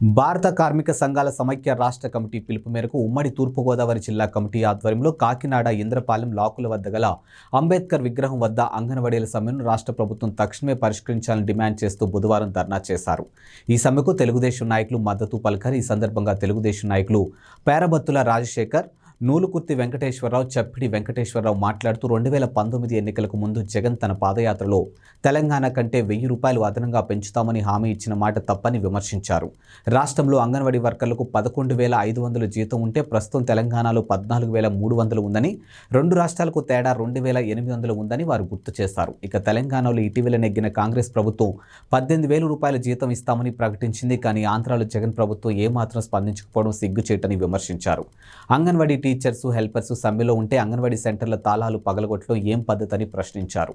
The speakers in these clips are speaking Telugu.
భారత కార్మిక సంఘాల సమైక్య రాష్ట్ర కమిటీ పిలుపు మేరకు ఉమ్మడి తూర్పుగోదావరి జిల్లా కమిటీ ఆధ్వర్యంలో కాకినాడ ఇంద్రపాలెం లాకుల వద్ద గల అంబేద్కర్ విగ్రహం వద్ద అంగన్వాడీల సమ్మెను రాష్ట్ర ప్రభుత్వం తక్షణమే పరిష్కరించాలని డిమాండ్ చేస్తూ బుధవారం ధర్నా చేశారు. ఈ సమ్మెకు తెలుగుదేశం నాయకులు మద్దతు పలికారు. ఈ సందర్భంగా తెలుగుదేశం నాయకులు పేరబత్తుల రాజశేఖర్ నూలుకుర్తి వెంకటేశ్వరరావు చప్పిడి వెంకటేశ్వరరావు మాట్లాడుతూ రెండు వేల పంతొమ్మిది ఎన్నికలకు ముందు జగన్ తన పాదయాత్రలో తెలంగాణ కంటే వెయ్యి రూపాయలు అదనంగా పెంచుతామని హామీ ఇచ్చిన మాట తప్పని విమర్శించారు. రాష్ట్రంలో అంగన్వాడీ వర్కర్లకు పదకొండు వేల ఐదు వందలు జీతం ఉంటే ప్రస్తుతం తెలంగాణలో పద్నాలుగు వేల మూడు వందలు ఉందని రెండు రాష్ట్రాలకు తేడా రెండు వేల ఎనిమిది వందలు ఉందని వారు గుర్తు చేశారు. ఇక తెలంగాణలో ఇటీవల నెగ్గిన కాంగ్రెస్ ప్రభుత్వం పద్దెనిమిది వేల రూపాయల జీతం ఇస్తామని ప్రకటించింది కానీ ఆంధ్రాలో జగన్ ప్రభుత్వం ఏమాత్రం స్పందించకపోవడం సిగ్గుచేటని విమర్శించారు. అంగన్వాడీ టీచర్స్ హెల్పర్స్ సమ్మెలో ఉంటే అంగన్వాడీ సెంటర్ల తాళాలు పగలగొట్టడం ఏం పద్ధతని ప్రశ్నించారు.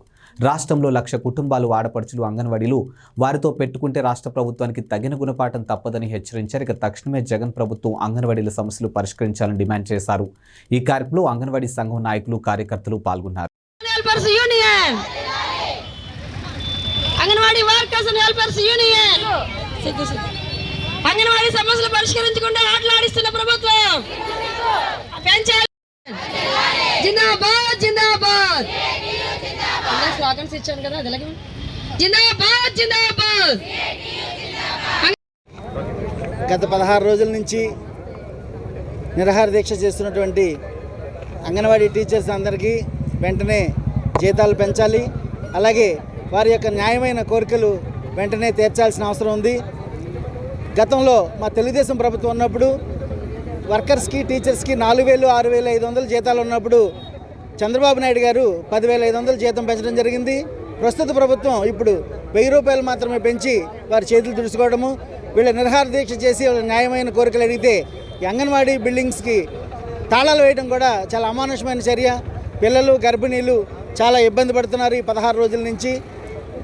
రాష్ట్రంలో లక్ష కుటుంబాలు ఆడపడుచులు అంగన్వాడీలు వారితో పెట్టుకుంటే రాష్ట్ర ప్రభుత్వానికి తగిన గుణపాఠం తప్పదని హెచ్చరించారు. ఇక తక్షణమే జగన్ ప్రభుత్వం అంగన్వాడీల సమస్యలు పరిష్కరించాలని డిమాండ్ చేశారు. ఈ కార్యక్రమంలో అంగన్వాడీ సంఘం నాయకులు కార్యకర్తలు పాల్గొన్నారు. Anganwadi workers and helpers union సిగ్గు సిగ్గు. అంగన్వాడీ సమస్యలు పరిష్కరించకుండా ఆటలాడిస్తున్న ప్రభుత్వం పెంచాలి జిందాబాద్ జిందాబాద్. స్లోగన్స్ ఇచ్చాను కదా అది జిందాబాద్ జిందాబాద్. గత పదహారు రోజుల నుంచి నిరాహార దీక్ష చేస్తున్నటువంటి అంగన్వాడీ టీచర్స్ అందరికీ వెంటనే జీతాలు పెంచాలి. అలాగే వారి యొక్క న్యాయమైన కోరికలు వెంటనే తీర్చాల్సిన అవసరం ఉంది. గతంలో మా తెలుగుదేశం ప్రభుత్వం ఉన్నప్పుడు వర్కర్స్కి టీచర్స్కి నాలుగు వేలు ఆరు వేలు ఐదు వందలు జీతాలు ఉన్నప్పుడు చంద్రబాబు నాయుడు గారు పదివేల ఐదు వందలు జీతం పెంచడం జరిగింది. ప్రస్తుత ప్రభుత్వం ఇప్పుడు వెయ్యి రూపాయలు మాత్రమే పెంచి వారి చేతులు తుడుచుకోవడము వీళ్ళ నిర్హార దీక్ష చేసి వాళ్ళ న్యాయమైన కోరికలు అడిగితే అంగన్వాడీ బిల్డింగ్స్కి తాళాలు వేయడం కూడా చాలా అమానుషమైన చర్య. పిల్లలు గర్భిణీలు చాలా ఇబ్బంది పడుతున్నారు ఈ పదహారు రోజుల నుంచి.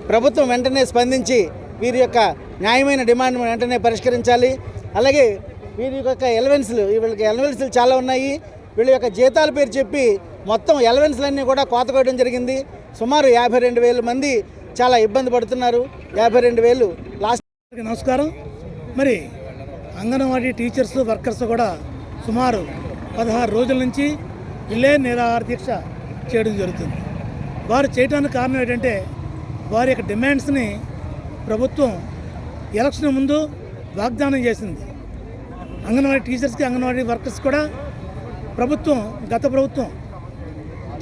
ప్రభుత్వం వెంటనే స్పందించి వీరి యొక్క న్యాయమైన డిమాండ్ వెంటనే పరిష్కరించాలి. అలాగే వీరి యొక్క ఎలవెన్స్లు వీళ్ళకి ఎలవెన్స్లు చాలా ఉన్నాయి. వీళ్ళ యొక్క జీతాల పేరు చెప్పి మొత్తం ఎలవెన్స్లన్నీ కూడా కోత కోయడం జరిగింది. సుమారు యాభై రెండు వేల మంది చాలా ఇబ్బంది పడుతున్నారు. యాభై రెండు వేలు లాస్ట్ నమస్కారం. మరి అంగన్వాడీ టీచర్స్ వర్కర్స్ కూడా సుమారు పదహారు రోజుల నుంచి విలే నిరాహార దీక్ష చేయడం జరుగుతుంది. వారు చేయడానికి కారణం ఏంటంటే వారి యొక్క డిమాండ్స్ని ప్రభుత్వం ఎలక్షన్ ముందు వాగ్దానం చేసింది. అంగన్వాడీ టీచర్స్కి అంగన్వాడీ వర్కర్స్ కూడా ప్రభుత్వం గత ప్రభుత్వం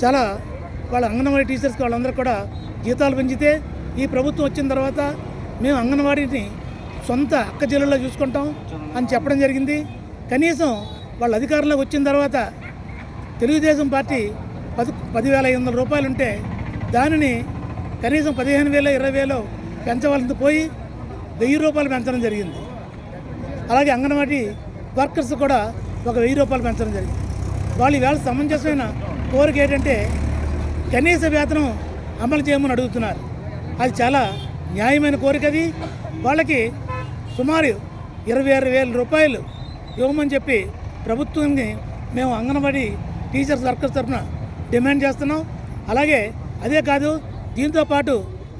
చాలా వాళ్ళ అంగన్వాడీ టీచర్స్కి వాళ్ళందరూ కూడా జీతాలు పెంచితే ఈ ప్రభుత్వం వచ్చిన తర్వాత మేము అంగన్వాడీని సొంత అక్క జిల్లాలో చూసుకుంటాం అని చెప్పడం జరిగింది. కనీసం వాళ్ళ అధికారంలోకి వచ్చిన తర్వాత తెలుగుదేశం పార్టీ పది పదివేల ఐదు వందల రూపాయలు ఉంటే దానిని కనీసం పదిహేను వేల ఇరవై వేలు పెంచవలసింది పోయి వెయ్యి రూపాయలు పెంచడం జరిగింది. అలాగే అంగన్వాడీ వర్కర్స్ కూడా ఒక వెయ్యి రూపాయలు పెంచడం జరిగింది. వాళ్ళు ఈవేళ సమంజసమైన కోరిక ఏంటంటే కనీస వేతనం అమలు చేయమని అడుగుతున్నారు. అది చాలా న్యాయమైన కోరిక అది. వాళ్ళకి సుమారు ఇరవై ఆరు వేల రూపాయలు ఇవ్వమని చెప్పి ప్రభుత్వాన్ని మేము అంగన్వాడీ టీచర్స్ వర్కర్స్ తరఫున డిమాండ్ చేస్తున్నాం. అలాగే అదే కాదు దీంతో పాటు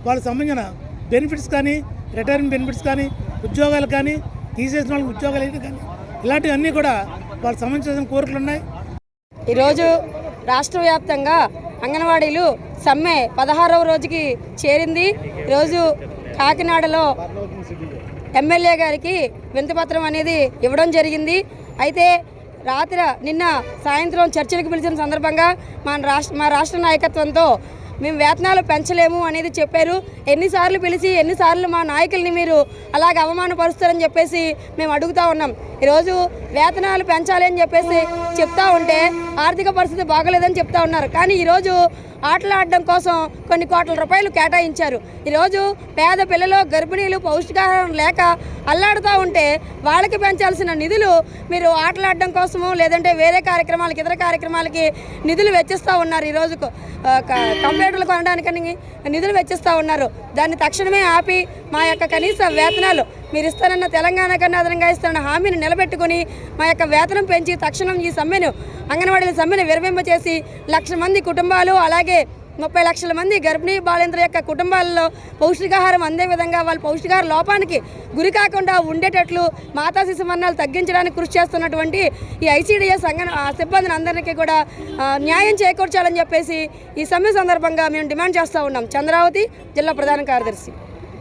వాళ్ళకి సంబంధించిన బెనిఫిట్స్ కానీ రిటైర్మెంట్ బెనిఫిట్స్ కానీ ఉద్యోగాలు కానీ తీసేసిన వాళ్ళకి ఉద్యోగాలు అయితే కానీ ఇలాంటివన్నీ కూడా వాళ్ళకి సంబంధించిన కోరికలు ఉన్నాయి. ఈరోజు రాష్ట్ర వ్యాప్తంగా అంగన్వాడీలు సమ్మె పదహారవ రోజుకి చేరింది. ఈరోజు కాకినాడలో ఎమ్మెల్యే గారికి వింతపత్రం అనేది ఇవ్వడం జరిగింది. అయితే రాత్రి నిన్న సాయంత్రం చర్చలకు పిలిచిన సందర్భంగా మా రాష్ట్ర మా రాష్ట్ర నాయకత్వంతో మేము వేతనాలు పెంచలేము అనేది చెప్పారు. ఎన్నిసార్లు పిలిచి ఎన్నిసార్లు మా నాయకుల్ని మీరు అలాగ అవమానపరుస్తారని చెప్పేసి మేము అడుగుతా ఉన్నాం. ఈరోజు వేతనాలు పెంచాలి అని చెప్పేసి చెప్తా ఉంటే ఆర్థిక పరిస్థితి బాగలేదని చెప్తా ఉన్నారు. కానీ ఈరోజు ఆటలు ఆడడం కోసం కొన్ని కోట్ల రూపాయలు కేటాయించారు. ఈరోజు పేద పిల్లలు గర్భిణీలు పౌష్టికాహారం లేక అల్లాడుతూ ఉంటే వాళ్ళకి పెంచాల్సిన నిధులు మీరు ఆటలాడడం కోసము లేదంటే వేరే కార్యక్రమాలకి ఇతర కార్యక్రమాలకి నిధులు వెచ్చిస్తూ ఉన్నారు ఈరోజు కంప్యూటర్లు కొనడానికని నిధులు వెచ్చిస్తూ ఉన్నారు. దాన్ని తక్షణమే ఆపి మా యొక్క కనీస వేతనాలు మీరు ఇస్తారన్న తెలంగాణ కన్నా అదనంగా ఇస్తారన్న హామీని నిలబెట్టుకుని మా యొక్క వేతనం పెంచి తక్షణం ఈ సమ్మెను ఆయన సమ్మెను విరమింప చేసి లక్ష మంది కుటుంబాలు అలాగే ముప్పై లక్షల మంది గర్భిణీ బాలింతల యొక్క కుటుంబాలలో పౌష్టికాహారం అందే విధంగా వాళ్ళ పౌష్టికాహార లోపానికి గురి కాకుండా ఉండేటట్లు మాతా శిశు మరణాలు తగ్గించడానికి కృషి చేస్తున్నటువంటి ఈ ఐసీడీఎస్ అంగన సిబ్బందిని అందరికీ కూడా న్యాయం చేకూర్చాలని చెప్పేసి ఈ సమ్మె సందర్భంగా మేము డిమాండ్ చేస్తూ ఉన్నాం. చంద్రావతి జిల్లా ప్రధాన కార్యదర్శి.